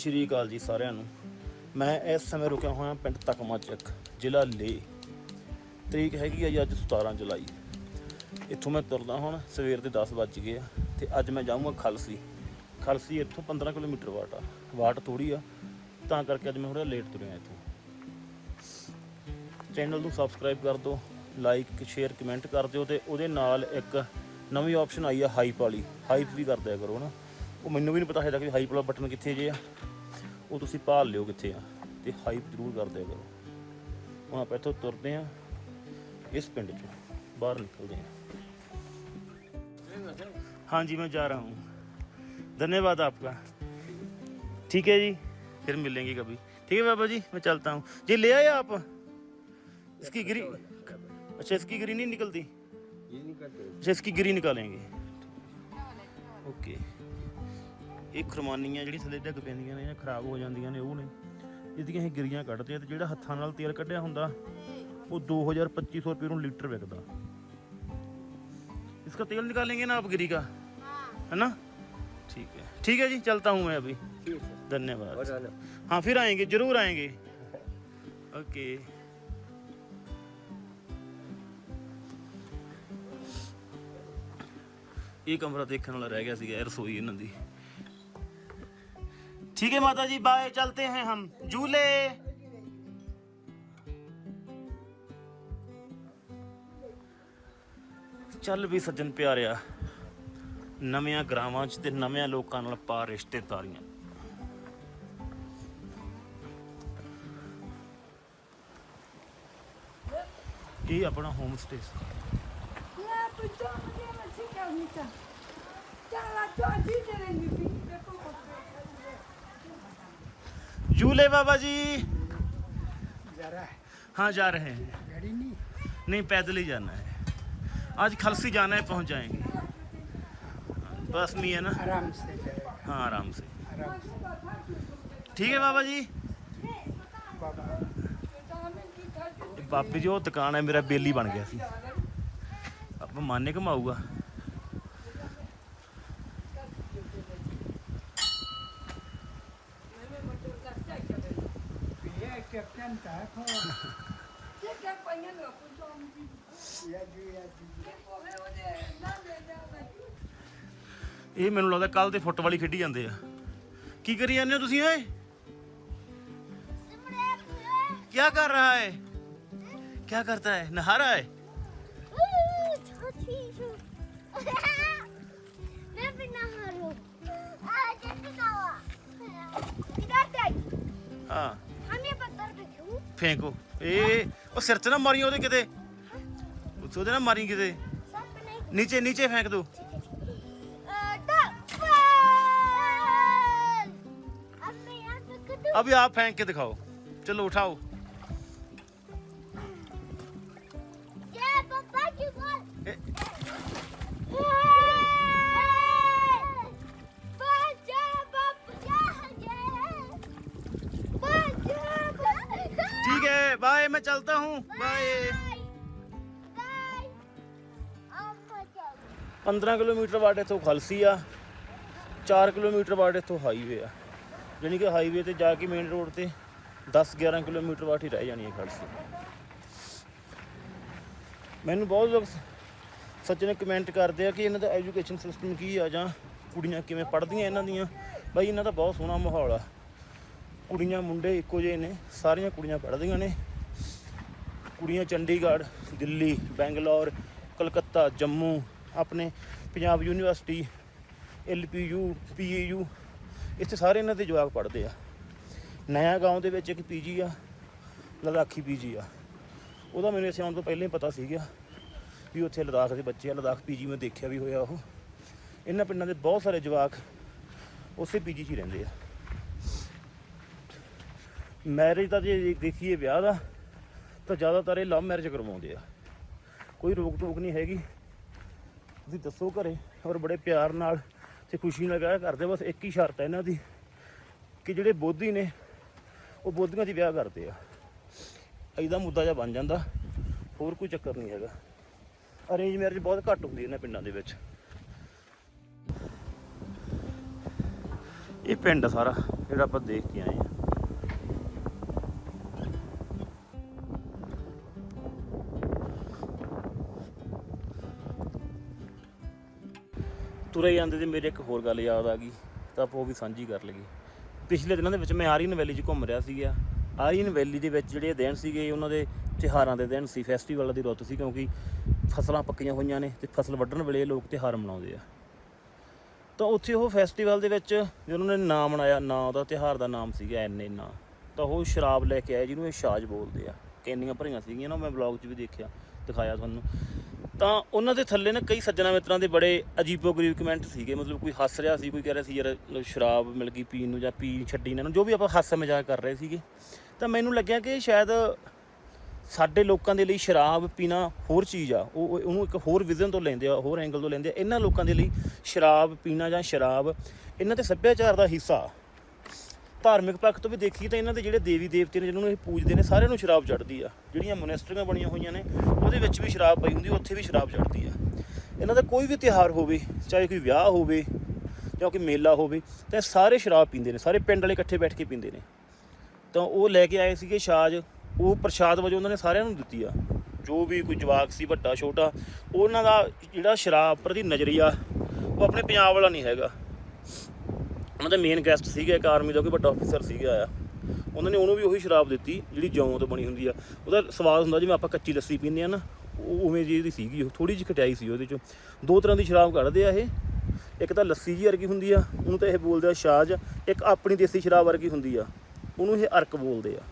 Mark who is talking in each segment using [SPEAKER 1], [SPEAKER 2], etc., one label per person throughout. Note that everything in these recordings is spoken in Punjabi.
[SPEAKER 1] ਸਤਿ ਸ਼੍ਰੀ ਅਕਾਲ ਜੀ ਸਾਰਿਆਂ ਨੂੰ। ਮੈਂ ਇਸ ਸਮੇਂ ਰੁਕਿਆ ਹੋਇਆ ਪਿੰਡ ਤਕਮਾ ਚੱਕ ਜ਼ਿਲ੍ਹਾ ਲੇ। ਤਰੀਕ ਹੈਗੀ ਆ ਜੀ ਅੱਜ 17 ਜੁਲਾਈ। ਇੱਥੋਂ ਮੈਂ ਤੁਰਦਾ ਹੁਣ, ਸਵੇਰ ਦੇ 10 ਵੱਜ ਗਏ ਆ ਤੇ ਅੱਜ ਮੈਂ ਜਾਊਂਗਾ ਖਲਸੀ। ਖਲਸੀ ਇੱਥੋਂ 15 ਕਿਲੋਮੀਟਰ ਵਾਟ ਆ, ਵਾਟ ਥੋੜੀ ਆ, ਤਾਂ ਕਰਕੇ ਅੱਜ ਮੈਂ ਥੋੜਾ ਲੇਟ ਤੁਰਿਆ ਇੱਥੋਂ। ਚੈਨਲ ਨੂੰ ਸਬਸਕ੍ਰਾਈਬ ਕਰ ਦਿਓ, ਲਾਈਕ, ਸ਼ੇਅਰ, ਕਮੈਂਟ ਕਰ ਦਿਓ ਤੇ ਉਹਦੇ ਨਾਲ ਇੱਕ ਨਵੀਂ ਆਪਸ਼ਨ ਆਈ ਆ ਹਾਈਪ ਵਾਲੀ। ਹਾਈਪ ਵੀ ਕਰ ਦਿਆ ਕਰੋ ਨਾ ਉਹ ਮੈਨੂੰ ਵੀ ਨਹੀਂ ਪਤਾ ਹੈ ਕਿ ਹਾਈਪ ਵਾਲਾ ਬਟਨ ਕਿੱਥੇ ਜੇ ਆ। वो तुम भाल लियो कितने तो हाइप ज़रूर कर दिया करो हम आप इतों तुरते हैं इस पिंड चो बहर निकलते हैं हाँ जी मैं जा रहा हूँ धन्यवाद आपका ठीक है जी फिर मिलेंगे कभी ठीक है बाबा जी मैं चलता हूँ जी ले आए आप इसकी गिरी अच्छा इसकी गिरी नहीं निकलती अच्छा इसकी गिरी निकालेंगे ओके ਇਹ ਖਰਮਾਨੀਆਂ ਜਿਹੜੀ ਥੱਲੇ ਡਿੱਗ ਪੈਂਦੀਆਂ ਨੇ ਜਾਂ ਖਰਾਬ ਹੋ ਜਾਂਦੀਆਂ ਨੇ ਉਹ ਨੇ ਇਹਦੀਆਂ ਇਹ ਗਿਰੀਆਂ ਕੱਢਦੇ ਆ ਤੇ ਜਿਹੜਾ ਹੱਥਾਂ ਨਾਲ ਤੇਲ ਕੱਢਿਆ ਹੁੰਦਾ ਉਹ 2000 2500 ਰੁਪਏ ਨੂੰ ਲੀਟਰ ਵਿਕਦਾ इसका तेल निकालेंगे ना आप गिरी का है ना ठीक है ठीक है जी चलता हूँ मैं अभी
[SPEAKER 2] ठीक है
[SPEAKER 1] धन्यवाद
[SPEAKER 2] और आना
[SPEAKER 1] हाँ फिर आएंगे जरूर आएंगे ओके ਇਹ ਕਮਰਾ ਦੇਖਣ ਵਾਲਾ ਰਹਿ ਗਿਆ ਸੀਗਾ ਇਹ ਰਸੋਈ ਇਹਨਾਂ ਦੀ ठीक है माता जी बाय चलते हैं हम झूले ਚੱਲ ਵੀ ਸੱਜਣ ਪਿਆਰਿਆ ਨਵਿਆਂ ਗ੍ਰਾਮਾਂ 'ਚ ਤੇ ਨਵਿਆਂ ਲੋਕਾਂ ਨਾਲ ਪਾ ਰਿਸ਼ਤੇਦਾਰੀਆਂ ਇਹ ਆਪਣਾ home stay
[SPEAKER 3] Ja, bedankt ja, maar zie ik ook niet. Ja, laat dat iedereen
[SPEAKER 1] झूले बाबा जी
[SPEAKER 4] जा रहा है
[SPEAKER 1] हाँ जा रहे हैं
[SPEAKER 4] गाड़ी नहीं
[SPEAKER 1] नहीं पैदल ही जाना है आज खलसी जाना है पहुंच जाएंगे बस में है ना
[SPEAKER 4] आराम से जाएगा
[SPEAKER 1] हाँ आराम से
[SPEAKER 4] आराम से
[SPEAKER 1] ठीक है बाबा जी
[SPEAKER 4] बाबा
[SPEAKER 1] ਇਹ ਬਾਬੇ ਜੀ ਉਹ ਦੁਕਾਨ ਹੈ ਮੇਰਾ ਬੇਲੀ ਬਣ ਗਿਆ ਸੀ ਆਪਾਂ ਮਾਨੇ ਘਮਾਊਗਾ
[SPEAKER 4] या जी
[SPEAKER 3] Ik wil heel de naam de
[SPEAKER 1] ਇਹ ਮੈਨੂੰ ਲੱਗਦਾ ਕੱਲ ਦੇ ਫੁੱਟ ਵਾਲੀ ਖੇਡੀ ਜਾਂਦੇ ਆ ਕੀ ਕਰੀ ਜਾਂਦੇ ਹੋ ਤੁਸੀਂ ਓਏ क्या कर रहा है क्या करता है नहा रहा है
[SPEAKER 5] मैं भी नहा रहा हूँ आज किधर गई
[SPEAKER 1] हाँ
[SPEAKER 5] हमें पत्थर पे क्यों
[SPEAKER 1] ਫੇਂਕੋ। ਇਹ ਉਹ ਸਿਰ ਤੇ ਨਾ ਮਾਰੀ ਉਹਦੇ ਕਿਤੇ। ਉਹਦੇ ਨਾ ਮਾਰੀ ਕਿਤੇ। ਨੀਚੇ ਨੀਚੇ
[SPEAKER 5] ਫੇਂਕ
[SPEAKER 1] ਦੋ।
[SPEAKER 5] ਅਭੀ ਆਪ ਫੇਂਕ
[SPEAKER 1] ਕੇ ਦਿਖਾਓ। ਚਲੋ ਉਠਾਓ। चलता हूँ बाय
[SPEAKER 5] बाय अब बचाओ
[SPEAKER 1] 15 ਕਿਲੋਮੀਟਰ ਬਾਅਦ ਇੱਥੋਂ ਖਲਸੀ ਆ 4 ਕਿਲੋਮੀਟਰ ਬਾਅਦ ਇੱਥੋਂ ਹਾਈਵੇ ਆ ਯਾਨੀ ਕਿ ਹਾਈਵੇ ਤੇ ਜਾ ਕੇ ਮੇਨ ਰੋਡ ਤੇ 10 11 ਕਿਲੋਮੀਟਰ ਬਾਅਦ ਹੀ ਰਹਿ ਜਾਣੀ ਹੈ ਖਲਸੀ ਮੈਨੂੰ ਬਹੁਤ ਲੋਕ ਸੱਜਣੇ ਕਮੈਂਟ ਕਰਦੇ ਆ ਕਿ ਇਹਨਾਂ ਦਾ ਐਜੂਕੇਸ਼ਨ ਸਿਸਟਮ ਕੀ ਆ ਜਾਂ ਕੁੜੀਆਂ ਕਿਵੇਂ ਪੜ੍ਹਦੀਆਂ ਇਹਨਾਂ ਦੀਆਂ ਬਾਈ ਇਹਨਾਂ ਦਾ ਬਹੁਤ ਸੋਹਣਾ ਮਾਹੌਲ ਆ ਕੁੜੀਆਂ ਮੁੰਡੇ ਇੱਕੋ ਜਿਹੇ ਨੇ ਸਾਰੀਆਂ ਕੁੜੀਆਂ ਪੜ੍ਹਦੀਆਂ ਨੇ ਕੁੜੀਆਂ ਚੰਡੀਗੜ੍ਹ, ਦਿੱਲੀ, ਬੈਂਗਲੌਰ, ਕਲਕੱਤਾ, ਜੰਮੂ, ਆਪਣੇ ਪੰਜਾਬ ਯੂਨੀਵਰਸਿਟੀ, ਐਲਪੀਯੂ, ਪੀਏਯੂ, ਇੱਥੇ ਸਾਰੇ ਇਹਨਾਂ ਦੇ ਜਵਾਕ ਪੜ੍ਹਦੇ ਆ। ਨਇਆ ਗਾਉਂ ਦੇ ਵਿੱਚ ਇੱਕ ਪੀਜੀ ਆ, ਲਦਾਖੀ ਪੀਜੀ ਆ। ਉਹਦਾ ਮੈਨੂੰ ਇੱਥੇ ਆਉਣ ਤੋਂ ਪਹਿਲਾਂ ਹੀ ਪਤਾ ਸੀਗਾ ਵੀ ਉੱਥੇ ਲਦਾਖ ਦੇ ਬੱਚੇ ਆ। ਲਦਾਖ ਪੀਜੀ ਮੈਂ ਦੇਖਿਆ ਵੀ ਹੋਇਆ ਉਹ। ਇਹਨਾਂ ਪਿੰਡਾਂ ਦੇ ਬਹੁਤ ਸਾਰੇ ਜਵਾਕ ਉਸੇ ਪੀਜੀ 'ਚ ਹੀ ਰਹਿੰਦੇ ਆ। ਮੈਰਿਜ ਦਾ ਜੇ ਦੇਖੀਏ ਵਿਆਹ ਦਾ ਤਾਂ ਜ਼ਿਆਦਾਤਰ ਇਹ ਲਵ ਮੈਰਿਜ ਕਰਵਾਉਂਦੇ ਆ। ਕੋਈ ਰੋਕ ਟੋਕ ਨਹੀਂ ਹੈਗੀ। ਤੁਸੀਂ ਦੱਸੋ ਘਰੇ ਔਰ ਬੜੇ ਪਿਆਰ ਨਾਲ ਤੇ ਖੁਸ਼ੀ ਨਾਲ ਵਿਆਹ ਕਰਦੇ ਬਸ ਇੱਕ ਹੀ ਸ਼ਰਤ ਹੈ ਇਹਨਾਂ ਦੀ ਕਿ ਜਿਹੜੇ ਬੋਧੀ ਨੇ, ਉਹ ਬੋਧੀਆਂ 'ਚ ਵਿਆਹ ਕਰਦੇ ਆ। ਇਹਦਾ ਮੁੱਦਾ ਜਿਹਾ ਬਣ ਜਾਂਦਾ। ਹੋਰ ਕੋਈ ਚੱਕਰ ਨਹੀਂ ਹੈਗਾ। ਅਰੇਂਜ ਮੈਰਿਜ ਬਹੁਤ ਘੱਟ ਹੁੰਦੀ ਇਹਨਾਂ ਪਿੰਡਾਂ ਦੇ ਵਿੱਚ। ਇਹ ਪਿੰਡ ਸਾਰਾ, ਜਿਹੜਾ ਆਪਾਂ ਦੇਖ ਕੇ ਆਏ ਆ। ਤੁਰੇ ਜਾਂਦੇ ਤੇ ਮੇਰੇ ਇੱਕ ਹੋਰ ਗੱਲ ਯਾਦ ਆ ਗਈ, ਤਾਂ ਆਪਾਂ ਉਹ ਵੀ ਸਾਂਝੀ ਕਰ ਲਈਏ। ਪਿਛਲੇ ਦਿਨਾਂ ਦੇ ਵਿੱਚ ਮੈਂ ਆਰੀਅਨ ਵੈਲੀ 'ਚ ਘੁੰਮ ਰਿਹਾ ਸੀਗਾ। ਆਰੀਅਨ ਵੈਲੀ ਦੇ ਵਿੱਚ ਜਿਹੜੇ ਦਿਨ ਸੀਗੇ, ਉਹਨਾਂ ਦੇ ਤਿਉਹਾਰਾਂ ਦੇ ਦਿਨ ਸੀ ਫੈਸਟੀਵਲ ਦੀ ਰੁੱਤ ਸੀ, ਕਿਉਂਕਿ ਫਸਲਾਂ ਪੱਕੀਆਂ ਹੋਈਆਂ ਨੇ ਤੇ ਫਸਲ ਵੱਢਣ ਵੇਲੇ ਲੋਕ ਤਿਉਹਾਰ ਮਨਾਉਂਦੇ ਆ। ਤਾਂ ਉੱਥੇ ਉਹ ਫੈਸਟੀਵਲ ਦੇ ਵਿੱਚ ਜੇ ਉਹਨਾਂ ਨੇ ਨਾਮ ਮਨਾਇਆ ਨਾਂ ਉਹਦਾ ਤਿਉਹਾਰ ਦਾ ਨਾਮ ਸੀਗਾ ਐਨੇ ਨਾਂ। ਤਾਂ ਉਹ ਸ਼ਰਾਬ ਲੈ ਕੇ ਆਏ, ਜਿਹਨੂੰ ਇਹ ਛਾਜ ਬੋਲਦੇ ਆ। ਕੈਨੀਆਂ ਭਰੀਆਂ ਸੀਗੀਆਂ ਨਾ ਮੈਂ ਵਲੌਗ 'ਚ ਵੀ ਦੇਖਿਆ, ਦਿਖਾਇਆ ਤੁਹਾਨੂੰ। ਤਾਂ ਉਹਨਾਂ ਦੇ ਥੱਲੇ ਨਾ ਕਈ ਸੱਜਣਾ ਮਿੱਤਰਾਂ ਦੇ ਬੜੇ ਅਜੀਬੋ-ਗਰੀਬ ਕਮੈਂਟ ਸੀਗੇ। ਮਤਲਬ ਕੋਈ ਹੱਸ ਰਿਹਾ ਸੀ, ਕੋਈ ਕਹਿ ਰਿਹਾ ਸੀ, ਯਾਰ ਸ਼ਰਾਬ ਮਿਲ ਗਈ ਪੀਣ ਨੂੰ ਜਾਂ ਪੀ ਛੱਡੀ ਇਹਨਾਂ ਨੂੰ ਜੋ ਵੀ ਆਪਾਂ ਹਾਸਾ ਮਜ਼ਾਕ ਕਰ ਰਹੇ ਸੀਗੇ। ਤਾਂ ਮੈਨੂੰ ਲੱਗਿਆ ਕਿ ਸ਼ਾਇਦ ਸਾਡੇ ਲੋਕਾਂ ਦੇ ਲਈ ਸ਼ਰਾਬ ਪੀਣਾ ਹੋਰ ਚੀਜ਼ ਆ। ਉਹ, ਉਹ- ਉਹਨੂੰ ਇੱਕ ਹੋਰ ਵਿਜ਼ਨ ਤੋਂ ਲੈਂਦੇ ਆ, ਹੋਰ ਐਂਗਲ ਤੋਂ ਲੈਂਦੇ ਆ। ਇਹਨਾਂ ਲੋਕਾਂ ਦੇ ਲਈ ਸ਼ਰਾਬ ਪੀਣਾ ਜਾਂ ਸ਼ਰਾਬ, ਇਹਨਾਂ ਦੇ ਸੱਭਿਆਚਾਰ ਦਾ ਹਿੱਸਾ ਧਾਰਮਿਕ ਪੱਖ ਤੋਂ ਵੀ ਦੇਖੀ ਤਾਂ ਇਹਨਾਂ ਦੇ ਜਿਹੜੇ ਦੇਵੀ ਦੇਵਤੇ ਨੇ, ਜਿਹਨਾਂ ਨੂੰ ਇਹ ਪੂਜਦੇ ਨੇ, ਸਾਰਿਆਂ ਨੂੰ ਸ਼ਰਾਬ ਚੜ੍ਹਦੀ ਆ। ਜਿਹੜੀਆਂ ਮੋਨੈਸਟਰੀਆਂ ਬਣੀਆਂ ਹੋਈਆਂ ਨੇ, ਉਹਦੇ ਵਿੱਚ ਵੀ ਸ਼ਰਾਬ ਪਈ ਹੁੰਦੀ ਉੱਥੇ ਵੀ ਸ਼ਰਾਬ ਚੜ੍ਹਦੀ ਆ। ਇਹਨਾਂ ਦਾ ਕੋਈ ਵੀ ਤਿਉਹਾਰ ਹੋਵੇ, ਚਾਹੇ ਕੋਈ ਵਿਆਹ ਹੋਵੇ ਜਾਂ ਕੋਈ ਮੇਲਾ ਹੋਵੇ, ਤਾਂ ਇਹ ਸਾਰੇ ਸ਼ਰਾਬ ਪੀਂਦੇ ਨੇ, ਸਾਰੇ ਪਿੰਡ ਵਾਲੇ ਇਕੱਠੇ ਬੈਠ ਕੇ ਪੀਂਦੇ ਨੇ। ਤਾਂ ਉਹ ਲੈ ਕੇ ਆਏ ਸੀਗੇ ਸ਼ਾਜ, ਉਹ ਪ੍ਰਸ਼ਾਦ ਵਜੋਂ ਉਹਨਾਂ ਨੇ ਸਾਰਿਆਂ ਨੂੰ ਦਿੱਤੀ ਆ। ਜੋ ਵੀ ਕੋਈ ਜਵਾਕ ਸੀ, ਵੱਡਾ, ਛੋਟਾ, ਉਹਨਾਂ ਦਾ ਜਿਹੜਾ ਸ਼ਰਾਬ ਪ੍ਰਤੀ ਨਜ਼ਰੀਆ, ਉਹ ਆਪਣੇ ਪੰਜਾਬ ਵਾਲਾ ਨਹੀਂ ਹੈਗਾ। ਉਹਨਾਂ ਦੇ ਮੇਨ ਗੈਸਟ ਸੀਗਾ ਇੱਕ ਆਰਮੀ ਦਾ ਕੋਈ ਵੱਡਾ ਅਫਸਰ ਸੀਗਾ ਆ। ਉਹਨਾਂ ਨੇ ਉਹਨੂੰ ਵੀ ਉਹੀ ਸ਼ਰਾਬ ਦਿੱਤੀ, ਜਿਹੜੀ ਜੌਂ ਤੋਂ ਬਣੀ ਹੁੰਦੀ ਆ। ਉਹਦਾ ਸਵਾਦ ਹੁੰਦਾ, ਜਿਵੇਂ ਆਪਾਂ ਕੱਚੀ ਲੱਸੀ ਪੀਂਦੇ ਆ ਨਾ, ਉਹ ਉਵੇਂ ਜਿਹੀ ਦੀ ਸੀਗੀ, ਉਹ ਥੋੜੀ ਜਿਹੀ ਖਟਾਈ ਸੀ ਉਹਦੇ ਚੋਂ। ਦੋ ਤਰ੍ਹਾਂ ਦੀ ਸ਼ਰਾਬ ਕੱਢਦੇ ਆ ਇਹ। ਇੱਕ ਤਾਂ ਲੱਸੀ ਜੀ ਵਰਗੀ ਹੁੰਦੀ ਆ, ਉਹਨੂੰ ਤਾਂ ਇਹ ਬੋਲਦੇ ਆ ਛਾਜ ਇੱਕ ਆਪਣੀ ਦੇਸੀ ਸ਼ਰਾਬ ਵਰਗੀ ਹੁੰਦੀ ਆ, ਉਹਨੂੰ ਇਹ ਅਰਕ ਬੋਲਦੇ ਆ।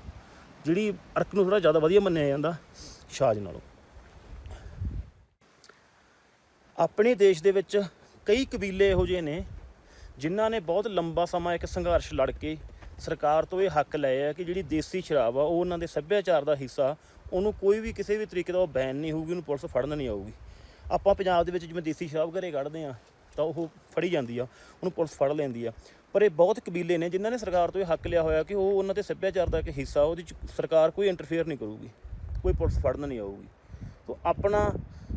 [SPEAKER 1] ਜਿਹੜੀ ਅਰਕ ਨੂੰ ਥੋੜਾ ਜ਼ਿਆਦਾ ਵਧੀਆ ਮੰਨਿਆ ਜਾਂਦਾ ਛਾਜ ਨਾਲੋਂ। ਆਪਣੇ ਦੇਸ਼ ਦੇ ਵਿੱਚ ਕਈ ਕਬੀਲੇ ਇਹੋ ਜਿਹੇ ਨੇ ਜਿਨ੍ਹਾਂ ਨੇ ਬਹੁਤ ਲੰਬਾ ਸਮਾਂ ਇੱਕ ਸੰਘਰਸ਼ ਲੜ ਕੇ ਸਰਕਾਰ ਤੋਂ ਇਹ ਹੱਕ ਲਏ ਆ ਕਿ ਜਿਹੜੀ ਦੇਸੀ ਸ਼ਰਾਬ ਆ, ਉਹ ਉਹਨਾਂ ਦੇ ਸੱਭਿਆਚਾਰ ਦਾ ਹਿੱਸਾ, ਉਹਨੂੰ ਕੋਈ ਵੀ ਕਿਸੇ ਵੀ ਤਰੀਕੇ ਦਾ ਉਹ ਬੈਨ ਨਹੀਂ ਹੋਊਗੀ, ਉਹਨੂੰ ਪੁਲਿਸ ਫੜਨ ਨਹੀਂ ਆਊਗੀ। ਆਪਾਂ ਪੰਜਾਬ ਦੇ ਵਿੱਚ ਜਿਵੇਂ ਦੇਸੀ ਸ਼ਰਾਬ ਘਰੇ ਕੱਢਦੇ ਆ, ਤਾਂ ਉਹ ਫੜੀ ਜਾਂਦੀ ਆ, ਉਹਨੂੰ ਪੁਲਿਸ ਫੜ ਲੈਂਦੀ ਆ। ਪਰ ਇਹ ਬਹੁਤ ਕਬੀਲੇ ਨੇ ਜਿਨ੍ਹਾਂ ਨੇ ਸਰਕਾਰ ਤੋਂ ਇਹ ਹੱਕ ਲਿਆ ਹੋਇਆ ਕਿ ਉਹ ਉਹਨਾਂ ਦੇ ਸੱਭਿਆਚਾਰ ਦਾ ਇੱਕ ਹਿੱਸਾ, ਉਹਦੇ ਚ ਸਰਕਾਰ ਕੋਈ ਇੰਟਰਫੇਅਰ ਨਹੀਂ ਕਰੂਗੀ, ਕੋਈ ਪੁਲਿਸ ਫੜਨ ਨਹੀਂ ਆਊਗੀ। ਆਪਣਾ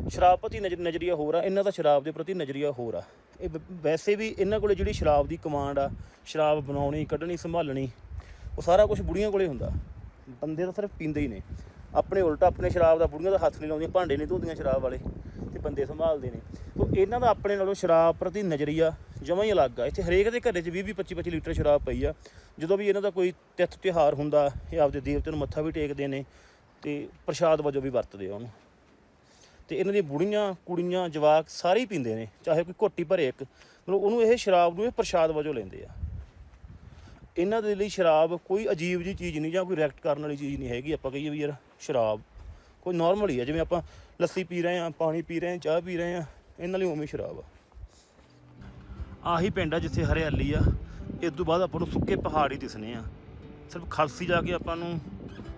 [SPEAKER 1] ਸ਼ਰਾਬ ਪ੍ਰਤੀ ਨਜ਼ਰ ਨਜ਼ਰੀਆ ਹੋਰ ਆ, ਇਹਨਾਂ ਦਾ ਸ਼ਰਾਬ ਦੇ ਪ੍ਰਤੀ ਨਜ਼ਰੀਆ ਹੋਰ ਆ। ਇਹ ਵੈਸੇ ਵੀ ਇਹਨਾਂ ਕੋਲੇ ਜਿਹੜੀ ਸ਼ਰਾਬ ਦੀ ਕਮਾਂਡ ਆ, ਸ਼ਰਾਬ ਬਣਾਉਣੀ, ਕੱਢਣੀ, ਸੰਭਾਲਣੀ, ਉਹ ਸਾਰਾ ਕੁਝ ਬੁੜੀਆਂ ਕੋਲੇ ਹੁੰਦਾ। ਬੰਦੇ ਤਾਂ ਸਿਰਫ ਪੀਂਦੇ ਹੀ ਨੇ। ਆਪਣੇ ਉਲਟਾ ਆਪਣੇ ਸ਼ਰਾਬ ਦਾ ਬੁੜੀਆਂ ਦਾ ਹੱਥ ਨਹੀਂ ਲਾਉਂਦੀਆਂ, ਭਾਂਡੇ ਨਹੀਂ ਧੋਦੀਆਂ ਸ਼ਰਾਬ ਵਾਲੇ, ਤੇ ਬੰਦੇ ਸੰਭਾਲਦੇ ਨੇ। ਤੋ ਇਹਨਾਂ ਦਾ ਆਪਣੇ ਨਾਲੋਂ ਸ਼ਰਾਬ ਪ੍ਰਤੀ ਨਜ਼ਰੀਆ ਜਮਾਂ ਹੀ ਅਲੱਗ ਆ। ਇੱਥੇ ਹਰੇਕ ਦੇ ਘਰੇ 'ਚ 20 20 25 25 ਲੀਟਰ ਸ਼ਰਾਬ ਪਈ ਆ। ਜਦੋਂ ਵੀ ਇਹਨਾਂ ਦਾ ਕੋਈ ਤਿੱਥ ਤਿਉਹਾਰ ਹੁੰਦਾ, ਇਹ ਆਪਦੇ ਦੇਵਤੇ ਨੂੰ ਮੱਥਾ ਵੀ ਟੇਕਦੇ ਨੇ, ਤੇ ਪ੍ਰਸ਼ਾਦ ਵਜੋਂ ਵੀ ਵਰਤਦੇ ਆ ਉਹਨੂੰ। ਤੇ ਇਹਨਾਂ ਦੀਆਂ ਬੁੜੀਆਂ, ਕੁੜੀਆਂ, ਜਵਾਕ ਸਾਰੇ ਹੀ ਪੀਂਦੇ ਨੇ, ਚਾਹੇ ਕੋਈ ਘੋਟੀ ਭਰੇ ਇੱਕ। ਮਤਲਬ ਉਹਨੂੰ ਇਹ ਸ਼ਰਾਬ ਨੂੰ ਇਹ ਪ੍ਰਸ਼ਾਦ ਵਜੋਂ ਲੈਂਦੇ ਆ। ਇਹਨਾਂ ਦੇ ਲਈ ਸ਼ਰਾਬ ਕੋਈ ਅਜੀਬ ਜੀ ਚੀਜ਼ ਨਹੀਂ ਜਾਂ ਕੋਈ ਰਿਐਕਟ ਕਰਨ ਵਾਲੀ ਚੀਜ਼ ਨਹੀਂ ਹੈਗੀ। ਆਪਾਂ ਕਹੀਏ ਵੀ ਯਾਰ ਸ਼ਰਾਬ ਕੋਈ ਨਾਰਮਲ ਹੀ ਆ। ਜਿਵੇਂ ਆਪਾਂ ਲੱਸੀ ਪੀ ਰਹੇ ਆ, ਪਾਣੀ ਪੀ ਰਹੇ ਆ, ਚਾਹ ਪੀ ਰਹੇ ਆ, ਇਹਨਾਂ ਲਈ ਉਵੇਂ ਸ਼ਰਾਬ ਆ। ਆਹੀ ਪਿੰਡ ਆ ਜਿੱਥੇ ਹਰਿਆਲੀ ਆ। ਇਸ ਤੋਂ ਬਾਅਦ ਆਪਾਂ ਨੂੰ ਸੁੱਕੇ ਪਹਾੜ ਹੀ ਦਿਸਨੇ ਆ। ਸਿਰਫ ਖਲਸੀ ਜਾ ਕੇ ਆਪਾਂ ਨੂੰ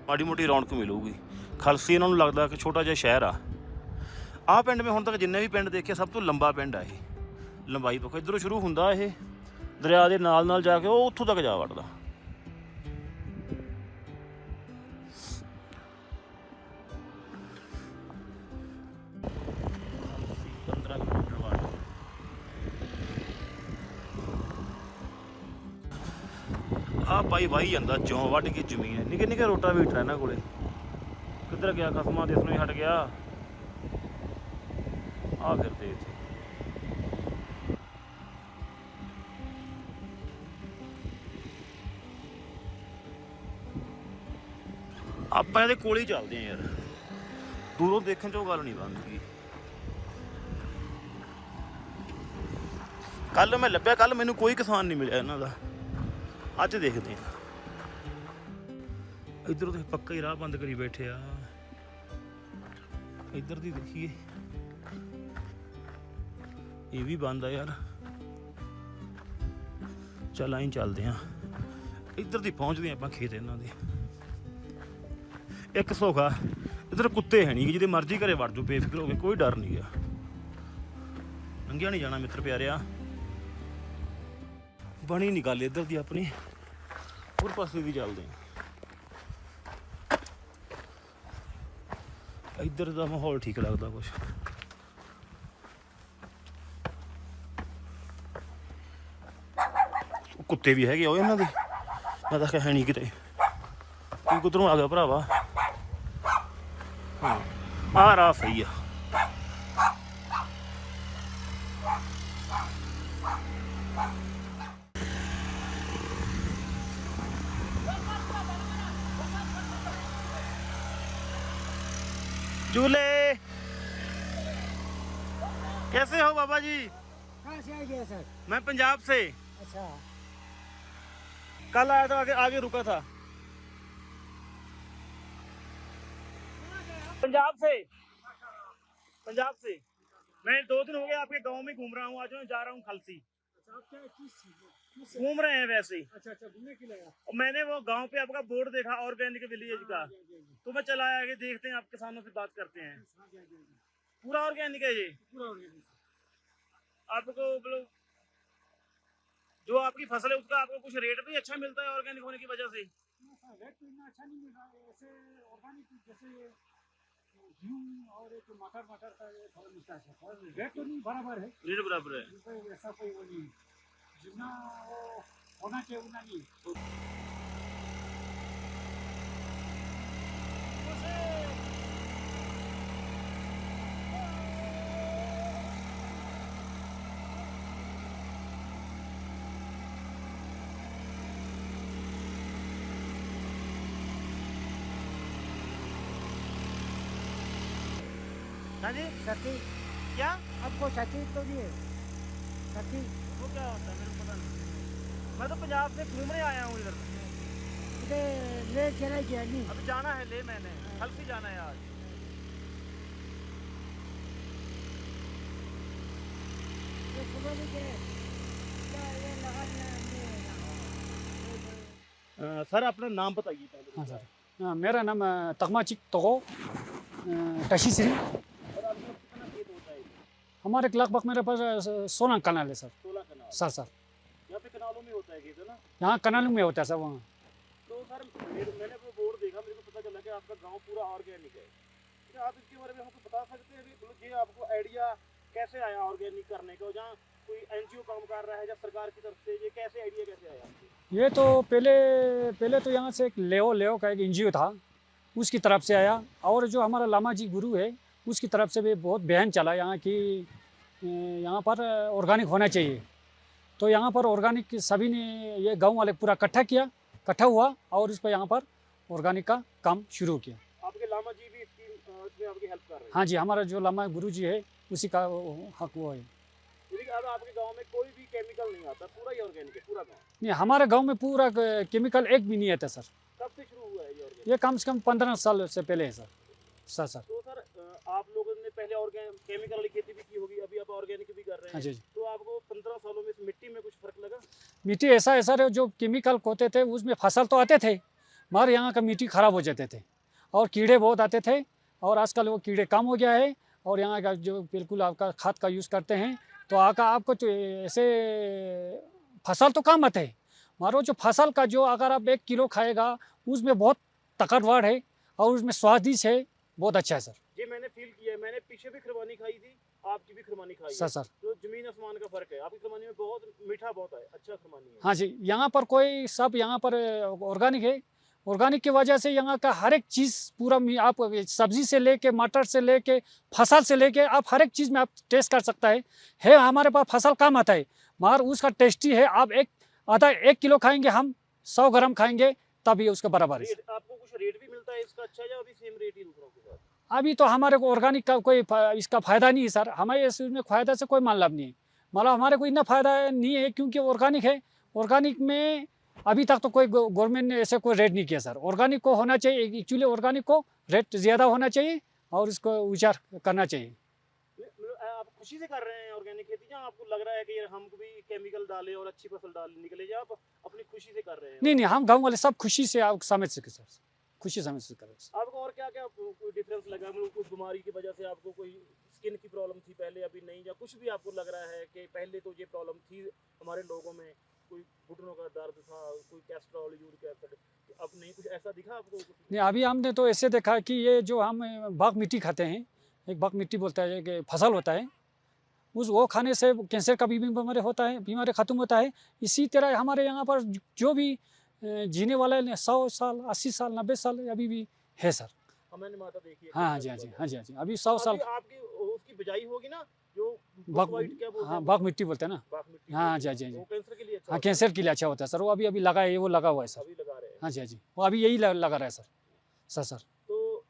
[SPEAKER 1] ਮਾੜੀ ਮੋਟੀ ਰੌਣਕ ਮਿਲੂਗੀ। ਖਲਸੀ ਇਹਨਾਂ ਨੂੰ ਲੱਗਦਾ ਕਿ ਛੋਟਾ ਜਿਹਾ ਸ਼ਹਿਰ ਆ। ਆਹ ਪਿੰਡ ਮੈਂ ਹੁਣ ਤੱਕ ਜਿੰਨੇ ਵੀ ਪਿੰਡ ਦੇਖੇ, ਸਭ ਤੋਂ ਲੰਬਾ ਪਿੰਡ ਆ ਇਹ। ਲੰਬਾਈ ਪੱਖੋਂ ਇਧਰੋਂ ਸ਼ੁਰੂ ਹੁੰਦਾ ਇਹ। ਦਰਿਆ ਦੇ ਨਾਲ ਨਾਲ ਜਾ ਕੇ ਉਹ ਉੱਥੋਂ ਤੱਕ ਜਾ ਵੜਦਾ। ਪੰਦਰਾਂ ਕਿਲੋਮੀਟਰ ਆ ਭਾਈ ਵਾਹੀ ਜਾਂਦਾ ਜੋਂ ਵੱਢ ਕੇ ਜ਼ਮੀਨ ਨਿੱਕੇ ਨਿੱਕੇ ਰੋਟਾ ਵੀਟਰ ਇਹਨਾਂ ਕੋਲੇ। ਕਿੱਧਰ ਗਿਆ ਖਸਮਾਂ ਇਸ ਨੂੰ ਹੀ ਹਟ ਗਿਆ। ਆ ਫਿਰਦੇ ਇੱਥੇ। ਆਪਾਂ ਇਹਦੇ ਕੋਲ ਹੀ ਚੱਲਦੇ ਆ ਯਾਰ। ਦੂਰੋਂ ਦੇਖਣ ਚੋਂ ਗੱਲ ਨਹੀਂ ਬਣਦੀ ਕੱਲ ਮੈਂ ਲੱਭਿਆ, ਕੱਲ ਮੈਨੂੰ ਕੋਈ ਕਿਸਾਨ ਨਹੀਂ ਮਿਲਿਆ ਇਹਨਾਂ ਦਾ। ਅੱਜ ਦੇਖਦੇ ਆ ਇਧਰੋਂ ਤੇ ਪੱਕਾ ਹੀ ਰਾਹ ਬੰਦ ਕਰੀ ਬੈਠੇ ਆ। ਇੱਧਰ ਦੀ ਦੇਖੀਏ। ਇਹ ਵੀ ਬੰਦ ਆ ਯਾਰ। ਚੱਲ ਆਈ ਚੱਲਦੇ ਆ। ਇੱਧਰ ਦੀ ਪਹੁੰਚਦੇ ਆ ਆਪਾਂ ਖੇਤ ਇਹਨਾਂ ਦੇ। ਇੱਕ ਸੋਖਾ ਇੱਧਰ ਕੁੱਤੇ ਹੈ ਨਹੀਂ ਜਿਹਦੇ ਮਰਜ਼ੀ ਘਰੇ ਵੜ ਜਾਓ, ਬੇਫਿਕਰ ਹੋ ਕੇ, ਕੋਈ ਡਰ ਨਹੀਂ ਆ। ਲੰਘਿਆ ਨਹੀਂ ਜਾਣਾ ਮਿੱਤਰ ਪਿਆਰਿਆ। ਬਣੀ ਨਹੀਂ ਗੱਲ ਇੱਧਰ ਦੀ ਆਪਣੀ। ਹੋਰ ਪਾਸੇ ਵੀ ਚੱਲਦੇ ਆ। ਇੱਧਰ ਦਾ ਮਾਹੌਲ ਠੀਕ ਲੱਗਦਾ ਕੁਛ। ਕੁੱਤੇ ਵੀ ਹੈਗੇ ਆ ਉਹ ਇਹਨਾਂ ਦੇ ਮੈਂ ਤਾਂ ਕਿਹਾ ਹੈ ਨਹੀਂ ਕਿਤੇ ਤੂੰ ਕਿੱਧਰੋਂ ਆ ਗਿਆ ਭਰਾਵਾ ਹਾਂ ਆ ਰਾ ਸਹੀ ਆ झूले कैसे हो बाबा जी
[SPEAKER 4] कहाँ से आ गया सर
[SPEAKER 1] मैं पंजाब से
[SPEAKER 4] अच्छा
[SPEAKER 1] कल आया था, आगे आगे रुका था। पंजाब से पंजाब से। मैं दो दिन हो गए आपके गाँव में घूम रहा हूँ, आज मैं जा रहा हूँ खलसी। घूम रहे हैं वैसे।
[SPEAKER 4] अच्छा अच्छा घूमने के लिए
[SPEAKER 1] और मैंने वो गाँव पे आपका बोर्ड देखा, ऑर्गेनिक विलेज का। तो मैं चला आया कि देखते हैं आप किसानों से बात करते हैं। पूरा ऑर्गेनिक है ये।
[SPEAKER 4] पूरा सर।
[SPEAKER 1] आपको मतलब जो आपकी फसल है उसका आपको कुछ रेट भी अच्छा मिलता है ऑर्गेनिक होने की वजह से
[SPEAKER 4] ना सर रेट तो इतना अच्छा नहीं मिल रहा है ऐसे ऑर्गेनिक जैसे गेहूँ और एक मटर मटर का ये थोड़ा मिलता है सर। और रेट तो नहीं बराबर है
[SPEAKER 1] रेट बराबर है
[SPEAKER 4] कोई ऐसा कोई वो नहीं जितना वो होना चाहिए उतना नहीं
[SPEAKER 1] हाँ जी
[SPEAKER 4] सती
[SPEAKER 1] क्या?
[SPEAKER 4] आपको सती तो नहीं है। सती।
[SPEAKER 1] वो क्या होता है मेरे को पता नहीं। मैं तो पंजाब से घूमने आया हूँ इधर।
[SPEAKER 4] ले चला गया नहीं
[SPEAKER 1] अभी जाना है ले मैंने। खलसी जाना है आज। अ, सर अपना नाम बताइए पहले।
[SPEAKER 2] हाँ सर। हाँ, मेरा नाम अ, तगमाचिक तोगो टशी श्री
[SPEAKER 1] सर आपका कितना खेत होता है
[SPEAKER 2] हमारे लगभग मेरे पास सोलह कनाल है सर।
[SPEAKER 1] सोलह कनाल?
[SPEAKER 2] Sir sir.
[SPEAKER 1] यहाँ पे कनालों में होता है खेत है ना?
[SPEAKER 2] यहाँ कनाल में होता है सर वहाँ।
[SPEAKER 1] तो सर मैंने वो बोर्ड देखा मेरे को पता चला कि आपका गाँव पूरा ऑर्गेनिक है। क्या आप इसके बारे में हमको बता सकते हैं कि मतलब ये आपको आइडिया कैसे आया ऑर्गेनिक करने का? जहाँ कोई एनजीओ काम कर रहा है या सरकार की तरफ़ से ये कैसे आइडिया कैसे आया
[SPEAKER 2] ये तो पहले पहले तो यहाँ से एक लेओ लेओ का एक एनजीओ था उसकी तरफ़ से आया। और जो हमारा लामा जी गुरु है उसकी तरफ़ से भी बहुत बयान चला यहाँ की यहाँ पर ऑर्गेनिक होना चाहिए। तो यहाँ पर ऑर्गेनिक सभी ने ये गाँव वाले पूरा इकट्ठा किया इकट्ठा हुआ और इस पर यहाँ पर ऑर्गेनिक का काम शुरू किया।
[SPEAKER 1] आपके लामा जी भी इसमें आपकी हेल्प कर रहे हैं?
[SPEAKER 2] हाँ जी हमारा जो लामा गुरु जी है उसी का हक वो है।
[SPEAKER 1] अब आपके गाँव में कोई भी केमिकल नहीं आता पूरा ही ऑर्गेनिक है पूरा गाँव।
[SPEAKER 2] नहीं हमारे गाँव में पूरा केमिकल एक भी नहीं आता सर।
[SPEAKER 1] कब से शुरू हुआ है ये
[SPEAKER 2] ये कम से कम पंद्रह साल से पहले है सर। Sir sir.
[SPEAKER 1] तो आप लोगों ने पहले ऑर्गेनिक केमिकल वाली खेती भी की होगी अभी आप ऑर्गेनिक भी कर रहे
[SPEAKER 2] हाँ।
[SPEAKER 1] हैं
[SPEAKER 2] जी
[SPEAKER 1] तो आपको पंद्रह सालों में मिट्टी में कुछ फ़र्क लगा?
[SPEAKER 2] मिट्टी ऐसा है सर जो केमिकल होते थे उसमें फ़सल तो आते थे मगर यहाँ का मिट्टी खराब हो जाते थे। और कीड़े बहुत आते थे और आजकल वो कीड़े कम हो गया है और यहाँ का जो बिल्कुल आपका खाद का यूज़ करते हैं तो आका आपको तो ऐसे फ़सल तो कम आते हैं वो जो फ़सल का जो अगर आप एक किलो खाएगा उसमें बहुत ताकतवर है और उसमें स्वादिष्ट है बहुत अच्छा है सर।
[SPEAKER 1] ये मैंने पीछे भी खरवानी खाई थी आपकी भी खरवानी खाई
[SPEAKER 2] सर सर।
[SPEAKER 1] तो ज़मीन आसमान का फ़र्क है। आपकी खरवानी में बहुत मीठा बहुत है अच्छा खरवानी है।
[SPEAKER 2] हाँ जी यहाँ पर कोई सब यहाँ पर ऑर्गेनिक है। ऑर्गेनिक की वजह से यहाँ का हर एक चीज़ पूरा आप सब्ज़ी से लेके मटर से लेके फ़सल से लेके आप हर एक चीज़ में आप टेस्ट कर सकता है। है हमारे पास फ़सल कम आता है मगर उसका टेस्टी है आप एक आधा एक किलो खाएँगे हम सौ ग्राम खाएँगे तभी उसका बराबर है।
[SPEAKER 1] आपको कुछ रेट भी मिलता है इसका अच्छा या अभी सेम रेट ही दूसरों के साथ?
[SPEAKER 2] अभी तो हमारे को ऑर्गेनिक का कोई इसका फ़ायदा नहीं है सर। हमें इसमें फ़ायदा से कोई मान लाभ नहीं है। मतलब हमारे को इतना फ़ायदा नहीं है क्योंकि ऑर्गेनिक है। ऑर्गेनिक में अभी तक तो कोई गवर्नमेंट ने ऐसे कोई रेट नहीं किया सर। ऑर्गेनिक को होना चाहिए एक्चुअली ऑर्गेनिक को रेट ज़्यादा होना चाहिए और इसको विचार करना चाहिए।
[SPEAKER 1] मतलब आप खुशी से कर रहे हैं ऑर्गेनिक खेती या आपको लग रहा है कि हमको भी केमिकल डाले और अच्छी फ़सल डाल निकले या आप अपनी खुशी से कर रहे हैं?
[SPEAKER 2] नहीं नहीं हम गाँव वाले सब खुशी से आप समझ सके सर। खुशी से कर रहे हैं
[SPEAKER 1] आपको और क्या क्या कोई डिफरेंस लगा? मतलब कुछ बीमारी की वजह से आपको कोई स्किन की प्रॉब्लम थी पहले अभी नहीं? या कुछ भी आपको लग रहा है कि पहले तो ये प्रॉब्लम थी हमारे लोगों में? कोई घुटनों का दर्द था कोई कैस्ट्रॉल यूरिक एसिड अब नहीं? कुछ ऐसा दिखा आपको?
[SPEAKER 2] नहीं अभी हमने तो ऐसे देखा कि ये जो हम बाग मिट्टी खाते हैं एक बाग मिट्टी बोलता है कि फ़सल होता है उस वो खाने से कैंसर का भी बीमारी होता है बीमारी ख़त्म होता है। इसी तरह हमारे यहाँ पर जो भी जीने वाला ने सौ साल अस्सी साल नब्बे साल अभी भी है सर।
[SPEAKER 1] हाँ, माता देखी है
[SPEAKER 2] हाँ हाँ जी हाँ जी हाँ। जी हाँ जी अभी सौ साल
[SPEAKER 1] आपकी उसकी बिजाई होगी ना जो
[SPEAKER 2] हाँ
[SPEAKER 1] हैं?
[SPEAKER 2] मिट्टी बोलते हैं ना। हाँ, जी,
[SPEAKER 1] हैं।
[SPEAKER 2] जी, जी।
[SPEAKER 1] अच्छा
[SPEAKER 2] हाँ
[SPEAKER 1] होता है।
[SPEAKER 2] कैंसर के लिए अच्छा होता है सर। वो अभी अभी लगा है वो लगा हुआ है सर।
[SPEAKER 1] अभी लगा रहे हैं।
[SPEAKER 2] हाँ जी हाँ जी। वो अभी यही लगा रहा है सर। Sir sir.
[SPEAKER 1] तो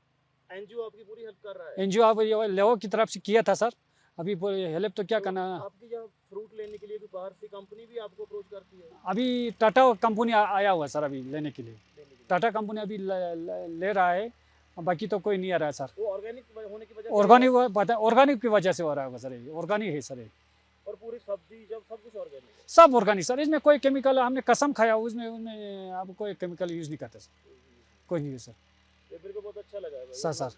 [SPEAKER 1] एनजीओ आपकी पूरी हेल्प कर रहा है?
[SPEAKER 2] एन जी ओ आप लेवो की तरफ़ से किया था सर। अभी हेल्प तो क्या
[SPEAKER 1] तो
[SPEAKER 2] करना?
[SPEAKER 1] आपकी यहाँ फ्रूट लेने के लिए भी बाहर से कंपनी भी आपको अप्रोच करती है?
[SPEAKER 2] अभी टाटा कंपनी आया हुआ है सर अभी लेने के लिए। टाटा कंपनी अभी ल- ल- ले रहा है बाकी तो कोई नहीं आ रहा है सर।
[SPEAKER 1] ऑर्गेनिक होने की वजह से
[SPEAKER 2] ऑर्गेनिक ऑर्गेनिक की वजह से हो रहा होगा सर ये। ऑर्गेनिक है सर ये।
[SPEAKER 1] और पूरी सब्ज़ी जब सब कुछ ऑर्गेनिक है?
[SPEAKER 2] सब ऑर्गेनिक सर। इसमें कोई केमिकल हमने कसम खाया उसमें उसमें आप कोई केमिकल यूज़ नहीं करते सर। कोई नहीं। है सर।
[SPEAKER 1] बहुत अच्छा लगा है
[SPEAKER 2] सर सर।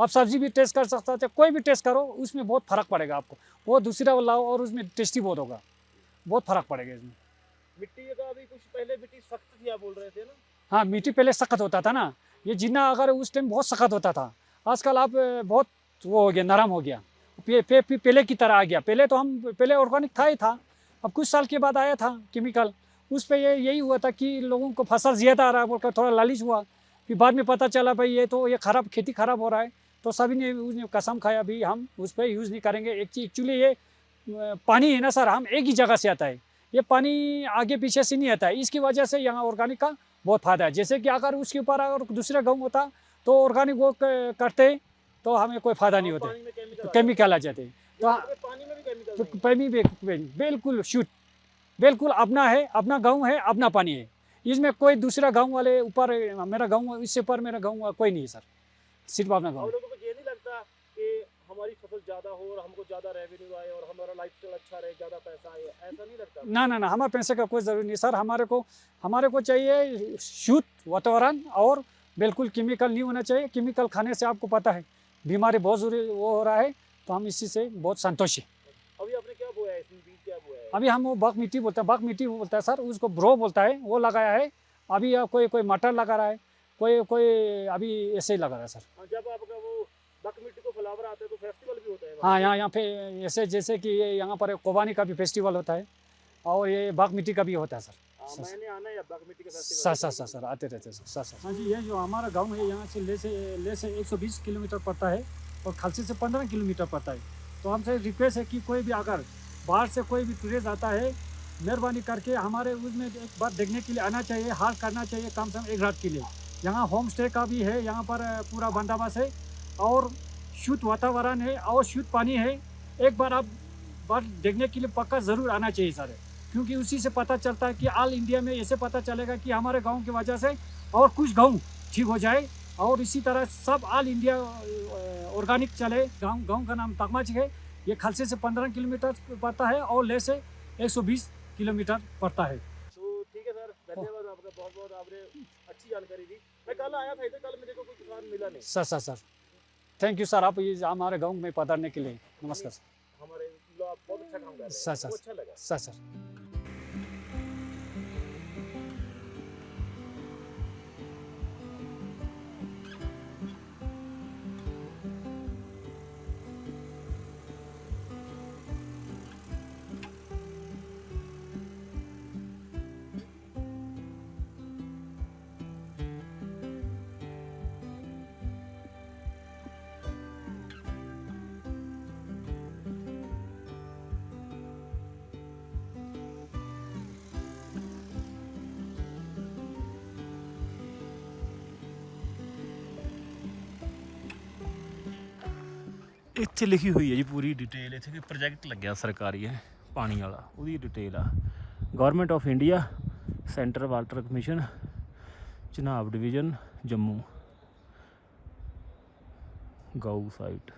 [SPEAKER 2] आप सब्ज़ी भी टेस्ट कर सकते थे कोई भी टेस्ट करो उसमें बहुत फ़र्क पड़ेगा आपको। वो दूसरा वो लाओ और उसमें टेस्टी बहुत होगा। बहुत फ़र्क पड़ेगा इसमें।
[SPEAKER 1] मिट्टी का अभी कुछ पहले मिट्टी सख्त थी आप बोल रहे थे ना?
[SPEAKER 2] हाँ मिट्टी पहले सख्त होता था ना। ये जिन्ना अगर उस टाइम बहुत सख्त होता था आजकल आप बहुत वो हो गया नरम हो गया। पे, पे, पे, पहले की तरह आ गया। पहले तो हम पहले ऑर्गेनिक था ही था। अब कुछ साल के बाद आया था केमिकल उस पर ये यही हुआ था कि लोगों को फ़सल ज़्यादा आ रहा है बोलकर थोड़ा लालिश हुआ। फिर बाद में पता चला भाई ये तो ये खराब खेती खराब हो रहा है। तो सभी ने उसने कसम खाया भी हम उस पर यूज़ नहीं करेंगे। एक चीज़ एक्चुअली ये पानी है ना सर हम एक ही जगह से आता है। ये पानी आगे पीछे से नहीं आता है। इसकी वजह से यहाँ ऑर्गेनिक का बहुत फ़ायदा है। जैसे कि अगर उसके ऊपर अगर दूसरा गाँव होता तो ऑर्गेनिक वो करते तो हमें कोई फ़ायदा नहीं होता।
[SPEAKER 1] केमिकल
[SPEAKER 2] केमिकल आ जाते तो हाँ,
[SPEAKER 1] पानी में भी
[SPEAKER 2] तो पानी बिल्कुल शुद्ध बिल्कुल अपना है अपना गाँव है अपना पानी है। इसमें कोई दूसरा गाँव वाले ऊपर मेरा गाँव इससे ऊपर मेरा गाँव कोई नहीं है सर।
[SPEAKER 1] और
[SPEAKER 2] गाँव
[SPEAKER 1] लोगों को ये नहीं लगता कि हमारी फ़सल ज़्यादा हो और हमको ज़्यादा रेवेन्यू आए और हमारा लाइफ अच्छा रहे ज़्यादा पैसा आए। ऐसा नहीं लगता।
[SPEAKER 2] ना ना ना हमारे पैसे का कोई ज़रूरी नहीं सर हमारे को हमारे को चाहिए शुद्ध वातावरण और बिल्कुल केमिकल नहीं होना चाहिए। केमिकल खाने से आपको पता है बीमारी बहुत ज़रूरी वो हो रहा है तो हम इसी से बहुत संतोष हैं।
[SPEAKER 1] अभी आपने क्या बोया है? इसमें बीज क्या बोया है?
[SPEAKER 2] अभी हम वो बग मिट्टी बोलते हैं बग मिट्टी बोलता है सर उसको ब्रो बोलता है वो लगाया है। अभी कोई कोई मटर लगा रहा है कोई कोई अभी ऐसे ही लगा रहा है सर।
[SPEAKER 1] हाँ, जब आपका वो बक मिट्टी को फ्लावर आते हैं तो फेस्टिवल भी होता है
[SPEAKER 2] हाँ यहाँ यहाँ पे ऐसे जैसे कि ये यहाँ पर कोबानी का भी फेस्टिवल होता है और ये बाग मिट्टी का भी होता है सर।
[SPEAKER 1] हाँ,
[SPEAKER 2] सर-
[SPEAKER 1] मैंने आना है बक मिट्टी का
[SPEAKER 2] सर सर सर सर आते रहते सर सर सर। हाँ जी ये जो हमारा गाँव है यहाँ से ले से ले से 120 किलोमीटर पड़ता है और खलसी से 15 किलोमीटर पड़ता है। तो हमसे रिक्वेस्ट है कि कोई भी अगर बाहर से कोई भी टूरिस्ट आता है मेहरबानी करके हमारे उसमें एक बार देखने के लिए आना चाहिए हाल करना चाहिए कम से कम एक रात के लिए। यहाँ होम स्टे का भी है, यहाँ पर पूरा बंदोबस्त है और शुद्ध वातावरण है, और शुद्ध पानी है। एक बार आप बार देखने के लिए पक्का ज़रूर आना चाहिए सर, क्योंकि उसी से पता चलता है कि ऑल इंडिया में ऐसे पता चलेगा कि हमारे गाँव की वजह से और कुछ गाँव ठीक हो जाए और इसी तरह सब ऑल इंडिया ऑर्गेनिक चले। गाँव गाँव का नाम तकमाच है। ये खलसे से 15 किलोमीटर पड़ता है और ले से 120 किलोमीटर पड़ता है
[SPEAKER 1] तो ठीक है सर धन्यवाद आपका बहुत आपने अच्छी जानकारी दी। मैं कल आया था इधर कल मेरे को कोई किसान मिला नहीं।
[SPEAKER 2] Sir sir sir. Thank you sir आप ये हमारे गाँव में पधारने के लिए। नमस्कार सर
[SPEAKER 1] हमारे आप बहुत अच्छा काम कर रहे हैं।
[SPEAKER 2] Sir,
[SPEAKER 1] sir. अच्छा लगा।
[SPEAKER 2] Sir sir.
[SPEAKER 1] ਇੱਥੇ ਲਿਖੀ ਹੋਈ ਹੈ ਜੀ ਪੂਰੀ ਡਿਟੇਲ ਇੱਥੇ ਕੋਈ ਪ੍ਰੋਜੈਕਟ ਲੱਗਿਆ ਸਰਕਾਰੀ ਹੈ ਪਾਣੀ ਵਾਲਾ, ਉਹਦੀ ਡਿਟੇਲ ਆ। Government of India centre water commission Chenab division Jammu ਗਾਊ site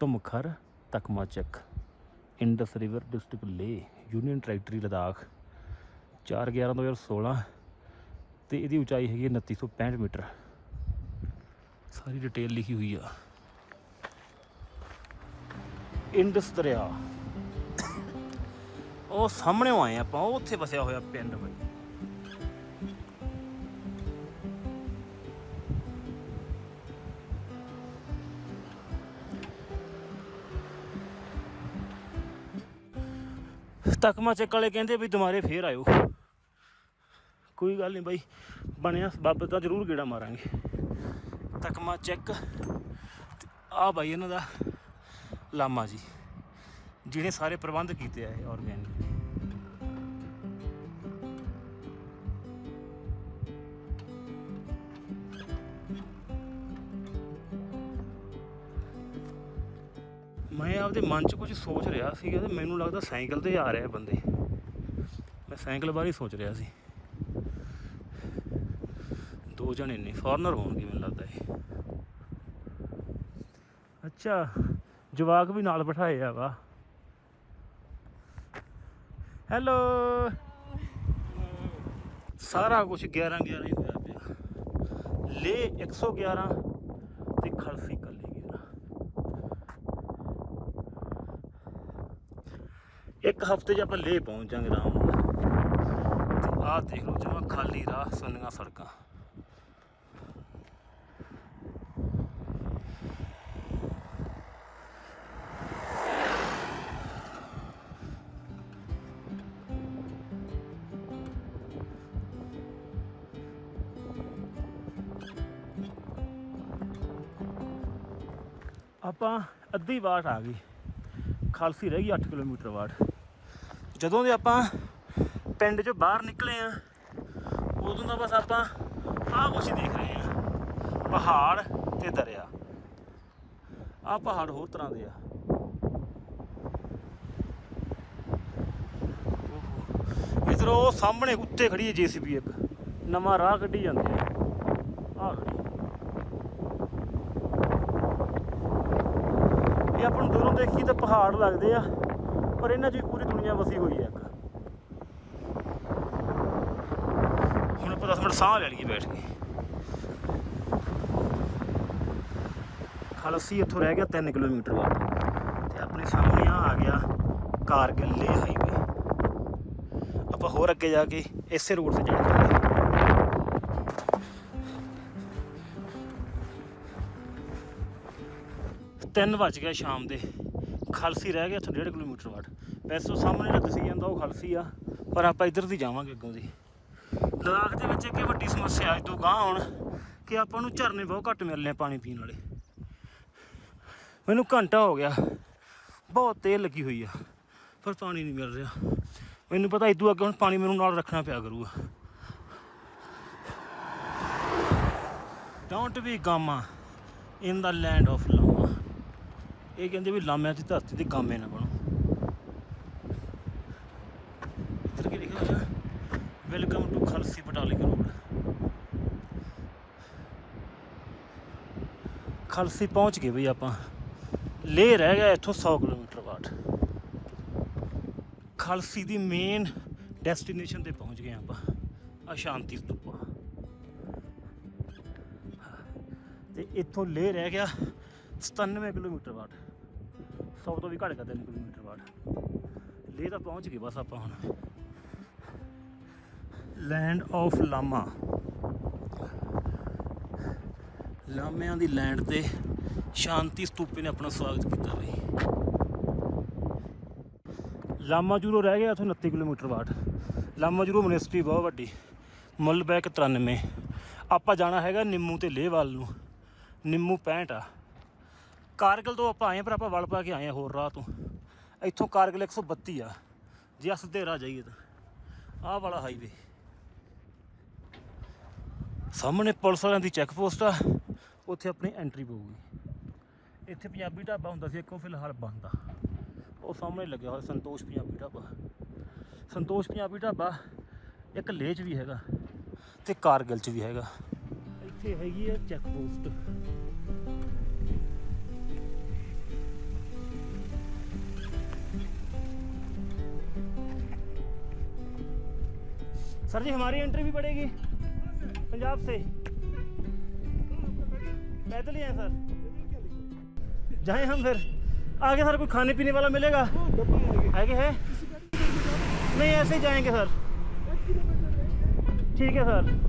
[SPEAKER 1] ਤੁਮਖਰ ਤਕਮਾਚਕ Indus river district Leh union territory Ladakh 4 11 2016 ਤੇ ਇਹਦੀ ਉਚਾਈ ਹੈਗੀ ਹੈ 2965 ਮੀਟਰ ਸਾਰੀ ਡਿਟੇਲ ਲਿਖੀ ਹੋਈ ਆ ਇੰਡਸ ਦਰਿਆ। ਉਹ ਸਾਹਮਣੇ ਆਏ ਆਪਾਂ, ਉਹ ਉੱਥੇ ਵਸਿਆ ਹੋਇਆ ਪਿੰਡ ਬਾਈ। ਤਕਮਾ ਚੱਕ ਵਾਲੇ ਕਹਿੰਦੇ ਵੀ ਦੁਬਾਰੇ ਫੇਰ ਆਇਓ। ਕੋਈ ਗੱਲ ਨਹੀਂ ਬਾਈ, ਬਣਿਆ, ਬਾਬੇ ਦਾ ਜ਼ਰੂਰ ਗੇੜਾ ਮਾਰਾਂਗੇ। ਤਕਮਾ ਚੱਕ ਆ ਬਾਈ ਇਹਨਾਂ ਦਾ। ਲਾਮਾ ਜੀ, ਜਿਹਨੇ ਸਾਰੇ ਪ੍ਰਬੰਧ ਕੀਤੇ ਆ ਇਹ ਆਰਗੈਨਿਕ ਮੈਂ ਆਪਦੇ ਮਨ 'ਚ ਕੁਝ ਸੋਚ ਰਿਹਾ ਸੀਗਾ ਤੇ ਮੈਨੂੰ ਲੱਗਦਾ ਸਾਈਕਲ ਤੇ ਆ ਰਿਹਾ ਬੰਦੇ। ਮੈਂ ਸਾਈਕਲ ਬਾਰੇ ਸੋਚ ਰਿਹਾ ਸੀ। ਦੋ ਜਣੇ ਨੇ ਫੋਰਨਰ ਹੋਣਗੇ ਮੈਨੂੰ ਲੱਗਦਾ ਇਹ। ਅੱਛਾ। ਜਵਾਕ ਵੀ ਨਾਲ ਬਿਠਾਏ ਆ ਵਾ ਹੈਲੋ। ਸਾਰਾ ਕੁਝ 11 11 ਹੀ ਹੋਇਆ ਪਿਆ। ਲੇ 111 ਤੇ ਖਲਸੀ ਕੱਲੀ 11 ਇੱਕ ਹਫ਼ਤੇ 'ਚ ਆਪਾਂ ਲੇ ਪਹੁੰਚ ਜਾਾਂਗੇ ਆਰਾਮ ਨਾਲ ਤੇ ਆਹ ਦੇਖ ਲਓ ਜਮਾ ਖਾਲੀ ਰਾਹ, ਸੁੰਨੀਆਂ ਸੜਕਾਂ। ਆਪਾਂ ਅੱਧੀ ਵਾਟ ਆ ਗਈ। ਖਾਲਸੀ ਰਹਿ ਗਈ 8 ਕਿਲੋਮੀਟਰ ਵਾਟ। ਜਦੋਂ ਦੇ ਆਪਾਂ ਪਿੰਡ ਚੋਂ ਬਾਹਰ ਨਿਕਲੇ ਆ, ਉਦੋਂ ਦਾ ਬਸ ਆਪਾਂ ਆਹ ਕੁਛ ਦੇਖ ਰਹੇ ਆ। ਪਹਾੜ ਤੇ ਦਰਿਆ। ਆਹ ਪਹਾੜ ਹੋਰ ਤਰ੍ਹਾਂ ਦੇ ਆ। ਇਧਰ ਉਹ ਸਾਹਮਣੇ ਉੱਤੇ ਖੜੀ ਹੈ ਜੀਸੀਬੀ ਇੱਕ। ਨਵਾਂ ਰਾਹ ਕੱਢੀ ਜਾਂਦੀ ਹੈ। ਆਹ ਖੜੀ ਇਹ ਆਪਾਂ ਨੂੰ ਦੂਰੋਂ ਦੇਖੀ ਤਾਂ ਪਹਾੜ ਲੱਗਦੇ ਆ, ਪਰ ਇਹਨਾਂ 'ਚ ਪੂਰੀ ਦੁਨੀਆ ਵਸੀ ਹੋਈ ਹੈ ਇੱਕ। ਹੁਣ ਆਪਾਂ 10 ਮਿੰਟ ਸਾਹ ਲੈ ਲਈਏ ਬੈਠ ਕੇ। ਖਲਸੀ ਇੱਥੋਂ ਰਹਿ ਗਿਆ 3 ਕਿਲੋਮੀਟਰ ਬਾਅਦ। ਤੇ ਆਪਣੇ ਸਾਹਮਣੇ ਆ ਗਿਆ ਕਾਰਗਿਲ ਲੇ ਹਾਈਵੇ ਆਪਾਂ ਹੋਰ ਅੱਗੇ ਜਾ ਕੇ ਇਸੇ ਰੂਟ ਤੇ ਚੜ੍ਹ ਜਾਂਦੇ ਤਿੰਨ ਵੱਜ ਗਿਆ ਸ਼ਾਮ ਦੇ। ਖਲਸੀ ਰਹਿ ਗਿਆ ਇੱਥੋਂ 1.5 ਕਿਲੋਮੀਟਰ ਵਾਟ ਵੈਸੇ ਉਹ ਸਾਹਮਣੇ ਜਿਹੜਾ ਦਿਸੀ ਜਾਂਦਾ ਉਹ ਖਲਸੀ ਆ, ਪਰ ਆਪਾਂ ਇੱਧਰ ਦੀ ਜਾਵਾਂਗੇ ਅੱਗੋਂ ਦੀ। ਲਦਾਖ ਦੇ ਵਿੱਚ ਇੱਕ ਵੱਡੀ ਸਮੱਸਿਆ ਅੱਜ ਤੋਂ ਗਾਂ ਹੁਣ ਕਿ ਆਪਾਂ ਨੂੰ ਝਰਨੇ ਬਹੁਤ ਘੱਟ ਮਿਲਨੇ ਪਾਣੀ ਪੀਣ ਵਾਲੇ। ਮੈਨੂੰ ਘੰਟਾ ਹੋ ਗਿਆ, ਬਹੁਤ ਤੇਲ ਲੱਗੀ ਹੋਈ ਆ, ਪਰ ਪਾਣੀ ਨਹੀਂ ਮਿਲ ਰਿਹਾ। ਮੈਨੂੰ ਪਤਾ ਇਦੋਂ ਅੱਗੇ ਹੁਣ ਪਾਣੀ ਮੈਨੂੰ ਨਾਲ ਰੱਖਣਾ ਪਿਆ ਕਰੂਗਾ। ਡੋਂਟ ਬੀ ਗਾਮਾ ਇਨ ਦਾ ਲੈਂਡ ਆਫ ਇਹ ਕਹਿੰਦੇ ਵੀ ਲਾਮਿਆਂ ਦੀ ਧਰਤੀ ਤੇ ਗਾਮੇ ਨਾ ਬਣੋ। ਇੱਧਰ ਕੀ ਲਿਖਿਆ ਹੋਇਆ? ਵੈਲਕਮ ਟੂ ਖਲਸੀ ਪਟਾਲਿਕ ਰੋਡ ਖਲਸੀ ਪਹੁੰਚ ਗਏ ਬਈ ਆਪਾਂ। ਲੇ ਰਹਿ ਗਿਆ ਇੱਥੋਂ 100 ਕਿਲੋਮੀਟਰ ਬਾਅਦ। ਖਲਸੀ ਦੀ ਮੇਨ ਡੈਸਟੀਨੇਸ਼ਨ ਤੇ ਪਹੁੰਚ ਗਏ ਆਪਾਂ। ਆ ਸ਼ਾਂਤੀ ਸਤੂਪਾ ਤੇ ਇੱਥੋਂ ਲੇ ਰਹਿ ਗਿਆ 97 ਕਿਲੋਮੀਟਰ ਬਾਅਦ। 100 ਤੋਂ ਵੀ ਘੱਟ ਗਿਆ 3 ਕਿਲੋਮੀਟਰ ਬਾਅਦ ਲੇਹ ਤਾਂ ਪਹੁੰਚ ਗਏ ਬਸ ਆਪਾਂ ਹੁਣ। ਲੈਂਡ ਆਫ ਲਾਮਾ ਲਾਮਿਆਂ ਦੀ ਲੈਂਡ ਤੇ ਸ਼ਾਂਤੀ ਸਤੂਪੇ ਨੇ ਆਪਣਾ ਸਵਾਗਤ ਕੀਤਾ ਬਈ। ਲਾਮਾ ਜੂਰੋ ਰਹਿ ਗਿਆ ਇੱਥੋਂ 29 ਕਿਲੋਮੀਟਰ ਬਾਅਦ ਲਾਮਾ ਜੂਰੋ ਮਨਿਸਟਰੀ ਬਹੁਤ ਵੱਡੀ। ਮੁੱਲ ਬੈਕ 93 ਆਪਾਂ ਜਾਣਾ ਹੈਗਾ ਨਿੰਮੂ ਤੇ ਲੇਹ ਵੱਲ ਨੂੰ। ਨਿੰਮੂ 65 ਆ। ਕਾਰਗਲ ਤੋਂ ਆਪਾਂ ਆਏ ਆ, ਪਰ ਆਪਾਂ ਵਲ ਪਾ ਕੇ ਆਏ ਆ ਹੋਰ ਰਾਹ ਤੋਂ। ਇੱਥੋਂ ਕਾਰਗਲ 132 ਆ। ਜੇ ਅਸੀਂ ਸਿੱਧੇ ਰਾਹ ਜਾਈਏ ਤਾਂ। ਆਹ ਵਾਲਾ ਹਾਈਵੇ ਸਾਹਮਣੇ ਪੁਲਿਸ ਵਾਲਿਆਂ ਦੀ ਚੈੱਕ ਪੋਸਟ ਆ। ਉੱਥੇ ਆਪਣੀ ਐਂਟਰੀ ਪਊਗੀ। ਇੱਥੇ ਪੰਜਾਬੀ ਢਾਬਾ ਹੁੰਦਾ ਸੀ ਇੱਕੋ ਫਿਲਹਾਲ ਬੰਦ ਆ। ਉਹ ਸਾਹਮਣੇ ਲੱਗਿਆ ਹੋਇਆ ਸੰਤੋਸ਼ ਪੰਜਾਬੀ ਢਾਬਾ। ਸੰਤੋਸ਼ ਪੰਜਾਬੀ ਢਾਬਾ ਇੱਕ ਲੇਹ 'ਚ ਵੀ ਹੈਗਾ ਤੇ ਕਾਰਗਿਲ 'ਚ ਵੀ ਹੈਗਾ। ਇੱਥੇ ਹੈਗੀ ਆ ਚੈੱਕ ਪੋਸਟ सर जी, हमारी एंट्री भी पड़ेगी पंजाब से। पैदल ही हैं, सर। जाए हम फिर। आगे सर, कोई खाने पीने वाला मिलेगा? आगे है? नहीं, ऐसे ही जाएँगे, सर। ठीक है, सर।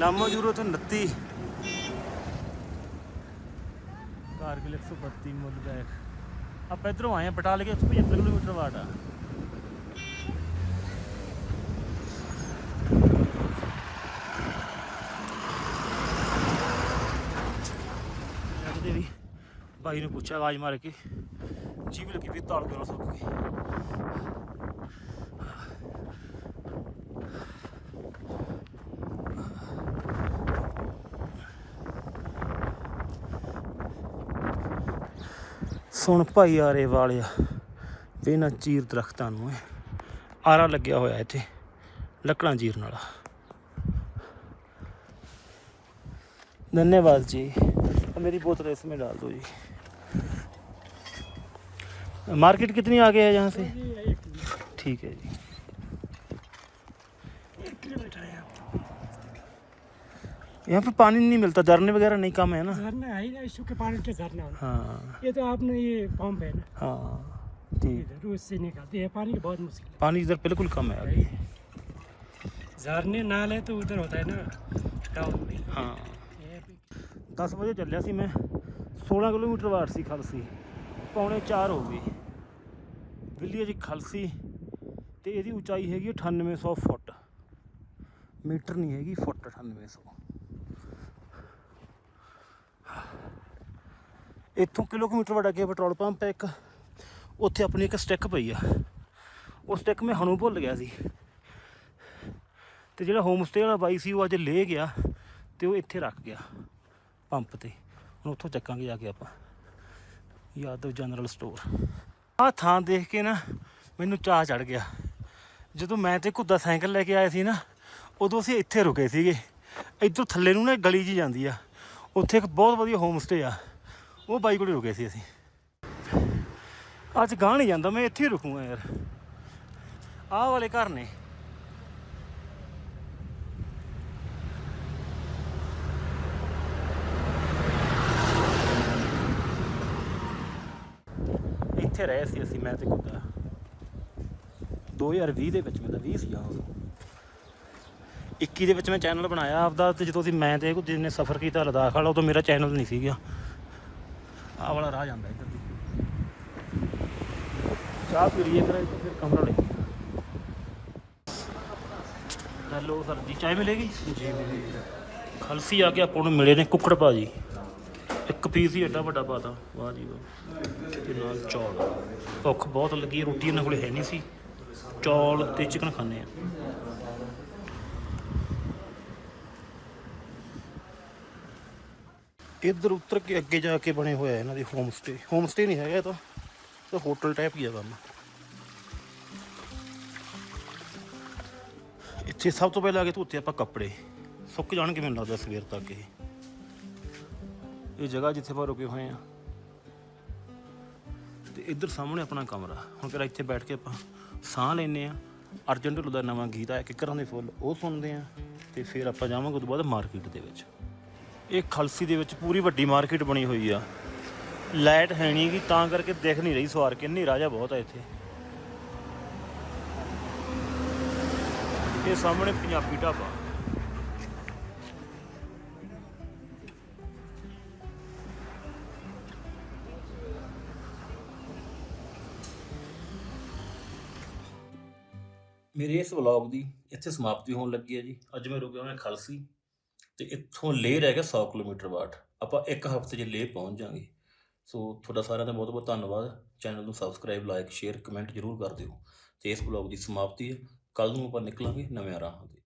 [SPEAKER 1] लामो यूरो तो उनती कारगिल एक सौ बत्ती मुल बैग आप इधरों आए हैं बटाले के उसको पचहत्तर किलोमीटर वाट आ भाई ने पूछा आवाज मार के जीव लगी भी ताल करो सबकी ਸੁਣ ਭਾਈ ਆਰੇ ਵਾਲਿਆ ਵੇ ਨਾ ਚੀਰ ਦਰਖਤਾਂ ਨੂੰ ਇਹ ਆਰਾ ਲੱਗਿਆ ਹੋਇਆ ਇੱਥੇ ਲੱਕੜਾਂ ਚੀਰਨ ਵਾਲਾ धन्यवाद जी अब मेरी बोतल इसमें डाल दो जी मार्केट कितनी आगे है यहाँ से ठीक है जी यहाँ पे पानी नहीं मिलता झरने वगैरह नहीं कम है ना
[SPEAKER 4] झरना है ही ना सूखे पानी के झरना होना
[SPEAKER 1] हाँ
[SPEAKER 4] ये तो आपने ये पंप है ना
[SPEAKER 1] हाँ ठीक
[SPEAKER 4] इधर रोज से निकालते हैं पानी की बहुत मुश्किल
[SPEAKER 1] पानी इधर बिल्कुल कम है अभी
[SPEAKER 4] है झरने नाले तो उधर होता है ना टाउन में
[SPEAKER 1] हाँ
[SPEAKER 4] ये भी
[SPEAKER 1] 10 ਵਜੇ ਚੱਲਿਆ ਸੀ ਮੈਂ 16 ਕਿਲੋਮੀਟਰ ਵਾਟ ਸੀ ਖਲਸੀ ਪੌਣੇ 4 ਹੋ ਗਈ ਦਿੱਲੀ ਜੀ ਖਲਸੀ ਤੇ ਇਹਦੀ ਉਚਾਈ ਹੈਗੀ 9800 ਫੁੱਟ ਮੀਟਰ ਨਹੀਂ ਹੈਗੀ ਫੁੱਟ 9800 ਇੱਥੋਂ ਕਿਲੋਮੀਟਰ ਵੱਡਾ ਗਿਆ ਪੈਟਰੋਲ ਪੰਪ ਹੈ ਇੱਕ। ਉੱਥੇ ਆਪਣੀ ਇੱਕ ਸਟਿੱਕ ਪਈ ਆ। ਉਹ ਸਟਿੱਕ ਮੈਂ ਹਣੂ ਭੁੱਲ ਗਿਆ ਸੀ। ਤੇ ਜਿਹੜਾ ਹੋਮ ਸਟੇ ਵਾਲਾ ਬਾਈ ਸੀ, ਉਹ ਅੱਜ ਲੈ ਗਿਆ ਤੇ ਉਹ ਇੱਥੇ ਰੱਖ ਗਿਆ ਪੰਪ ਤੇ। ਹੁਣ ਉੱਥੋਂ ਚੱਕਾਂਗੇ ਜਾ ਕੇ ਆਪਾਂ। ਯਾਦਵ ਜਨਰਲ ਸਟੋਰ ਆਹ ਥਾਂ ਦੇਖ ਕੇ ਨਾ ਮੈਨੂੰ ਚਾਹ ਚੜ ਗਿਆ। ਜਦੋਂ ਮੈਂ ਤੇ ਘੁੱਦਾ ਸਾਈਕਲ ਲੈ ਕੇ ਆਏ ਸੀ ਨਾ, ਉਦੋਂ ਅਸੀਂ ਇੱਥੇ ਰੁਕੇ ਸੀਗੇ। ਇੱਧਰ ਥੱਲੇ ਨੂੰ ਨਾ ਇੱਕ ਗਲੀ ਜੀ ਜਾਂਦੀ ਆ। ਉੱਥੇ ਇੱਕ ਬਹੁਤ ਵਧੀਆ ਹੋਮ ਸਟੇ ਆ। ਉਹ ਬਾਈ ਕੋਲੇ ਰੁਕੇ ਸੀ ਅਸੀਂ। ਅੱਜ ਗਾਂ ਨਹੀਂ ਜਾਂਦਾ, ਮੈਂ ਇੱਥੇ ਹੀ ਰੁਕੂਗਾ ਯਾਰ। ਆਹ ਵਾਲੇ ਘਰ ਨੇ। ਇੱਥੇ ਰਹੇ ਸੀ ਅਸੀਂ ਮੈਂ ਤੇ ਕੁੱਤਾ 2020 ਦੇ ਵਿੱਚ ਮੈਂ ਤਾਂ 20 ਸੀ ਉਦੋਂ। 21 ਦੇ ਵਿੱਚ ਮੈਂ ਚੈਨਲ ਬਣਾਇਆ ਆਪਦਾ ਤੇ ਜਦੋਂ ਅਸੀਂ ਮੈਂ ਤੇ ਕੁੱਤੇ ਨੇ ਸਫ਼ਰ ਕੀਤਾ, ਲਦਾਖ ਵਾਲਾ, ਉਦੋਂ ਮੇਰਾ ਚੈਨਲ ਨਹੀਂ ਸੀਗਾ। ਆਹ ਵਾਲਾ ਰਾਹ ਜਾਂਦਾ ਇੱਧਰ ਦੀ। ਚਾਹ ਪੀ ਲਈਏ ਫਿਰ ਇੱਥੇ ਫਿਰ ਕਮਰਾ ਲੈ ਹੈਲੋ ਸਰ ਜੀ ਚਾਹ ਮਿਲੇਗੀ? ਜੀ ਖਲਸੀ ਆ ਕੇ ਆਪਾਂ ਨੂੰ ਮਿਲੇ ਨੇ ਕੁੱਕੜ ਭਾਜੀ। ਇੱਕ ਪੀਸ ਹੀ ਐਡਾ ਵੱਡਾ ਪਾਤਾ। ਵਾਹ ਜੀ ਵਾਹ। ਤੇ ਨਾਲ ਚੌਲ। ਭੁੱਖ ਬਹੁਤ ਲੱਗੀ ਰੋਟੀ ਇਹਨਾਂ ਕੋਲੇ ਹੈ ਨਹੀਂ ਸੀ। ਚੌਲ ਤੇ ਚਿਕਨ ਖਾਣੇ ਆ। ਇੱਧਰ ਉੱਤਰ ਕੇ ਅੱਗੇ ਜਾ ਕੇ ਬਣੇ ਹੋਇਆ ਇਹਨਾਂ ਦੀ ਹੋਮ ਸਟੇ ਹੋਮ ਸਟੇ ਨਹੀਂ ਹੈਗਾ ਇਹ ਤਾਂ। ਇਹ ਹੋਟਲ ਟਾਈਪ ਹੀ ਆ ਕੰਮ। ਇੱਥੇ ਸਭ ਤੋਂ ਪਹਿਲਾਂ ਆ ਕੇ ਧੋਤੇ ਆਪਾਂ ਕੱਪੜੇ। ਸੁੱਕ ਜਾਣਗੇ ਮੈਨੂੰ ਲੱਗਦਾ ਸਵੇਰ ਤੱਕ ਇਹ। ਇਹ ਜਗ੍ਹਾ ਜਿੱਥੇ ਆਪਾਂ ਰੁਕੇ ਹੋਏ ਆ। ਤੇ ਇੱਧਰ ਸਾਹਮਣੇ ਆਪਣਾ ਕਮਰਾ। ਹੁਣ ਫਿਰ ਇੱਥੇ ਬੈਠ ਕੇ ਆਪਾਂ ਸਾਹ ਲੈਨੇ ਆ। ਅਰਜਨ ਢਿੱਲੋਂ ਦਾ ਨਵਾਂ ਗੀਤ ਆਇਆ ਕਿਕਰਾਂ ਦੇ ਫੁੱਲ, ਉਹ ਸੁਣਦੇ ਆ। ਤੇ ਫਿਰ ਆਪਾਂ ਜਾਵਾਂਗੇ ਉਸ ਤੋਂ ਬਾਅਦ ਮਾਰਕੀਟ ਦੇ ਵਿੱਚ। ਇਹ ਖਲਸੀ ਦੇ ਵਿੱਚ ਪੂਰੀ ਵੱਡੀ ਮਾਰਕੀਟ ਬਣੀ ਹੋਈ ਆ। ਲਾਈਟ ਹੈ ਨਹੀਂ ਗੀ, ਤਾਂ ਕਰਕੇ ਦਿਖ ਨਹੀਂ ਰਹੀ ਸਵਾਰ ਕੇ। ਹਨੇਰਾ ਜਿਹਾ ਬਹੁਤ ਆ ਇੱਥੇ। ਇਹ ਸਾਹਮਣੇ ਪੰਜਾਬੀ ਢਾਬਾ। ਮੇਰੇ ਇਸ ਵਲੌਗ ਦੀ ਇੱਥੇ ਸਮਾਪਤੀ ਹੋਣ ਲੱਗੀ ਹੈ ਜੀ। ਅੱਜ ਮੈਂ ਰੁਕਿਆ ਹਾਂ ਖਲਸੀ। ਤੇ ਇੱਥੋਂ ਲੇਹ ਰਹਿ ਗਿਆ 100 ਕਿਲੋਮੀਟਰ ਬਾਅਦ। ਆਪਾਂ ਇੱਕ ਹਫ਼ਤੇ 'ਚ ਲੇਹ ਪਹੁੰਚ ਜਾਾਂਗੇ। ਸੋ ਤੁਹਾਡਾ ਸਾਰਿਆਂ ਦਾ ਬਹੁਤ ਬਹੁਤ ਧੰਨਵਾਦ। ਚੈਨਲ ਨੂੰ ਸਬਸਕ੍ਰਾਈਬ ਲਾਈਕ ਸ਼ੇਅਰ ਕਮੈਂਟ ਜ਼ਰੂਰ ਕਰ ਦਿਓ। ਤੇ ਇਸ ਵਲੌਗ ਦੀ ਸਮਾਪਤੀ ਹੈ। ਕੱਲ ਨੂੰ ਆਪਾਂ ਨਿਕਲਾਂਗੇ ਨਵੇਂ ਰਾਹਾਂ ਤੇ।